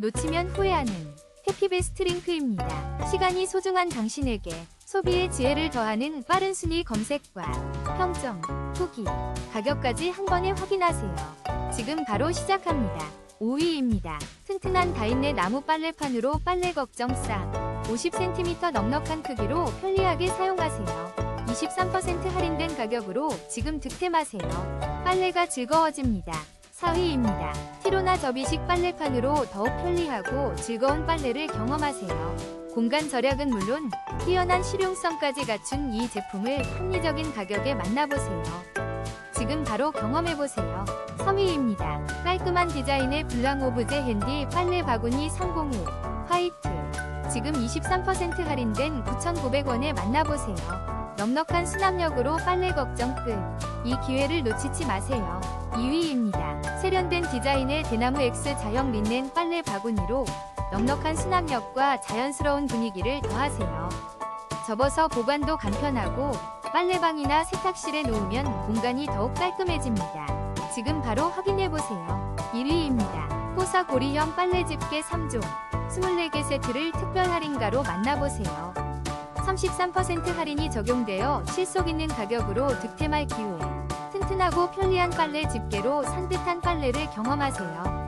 놓치면 후회하는 해피베스트 링크입니다. 시간이 소중한 당신에게 소비의 지혜를 더하는 빠른 순위 검색과 평점, 후기, 가격까지 한 번에 확인하세요. 지금 바로 시작합니다. 5위입니다. 튼튼한 다인내 나무 빨래판으로 빨래 걱정 싹. 50cm 넉넉한 크기로 편리하게 사용하세요. 23% 할인된 가격으로 지금 득템하세요. 빨래가 즐거워집니다. 4위입니다. 티로나 접이식 빨래판으로 더욱 편리하고 즐거운 빨래를 경험하세요. 공간 절약은 물론 뛰어난 실용성까지 갖춘 이 제품을 합리적인 가격에 만나보세요. 지금 바로 경험해보세요. 3위입니다. 깔끔한 디자인의 블랑 오브제 핸디 빨래 바구니 301 화이트 지금 23% 할인된 9,900원에 만나보세요. 넉넉한 수납력으로 빨래 걱정 끝. 이 기회를 놓치지 마세요. 2위입니다. 세련된 디자인의 대나무 X 자형 린넨 빨래 바구니로 넉넉한 수납력과 자연스러운 분위기를 더하세요. 접어서 보관도 간편하고 빨래방이나 세탁실에 놓으면 공간이 더욱 깔끔해집니다. 지금 바로 확인해보세요. 1위입니다. 호사 고리형 빨래 집게 3종 24개 세트를 특별 할인가로 만나보세요. 33% 할인이 적용되어 실속 있는 가격으로 득템할 기회. 튼튼하고 편리한 빨래 집게로 산뜻한 빨래를 경험하세요.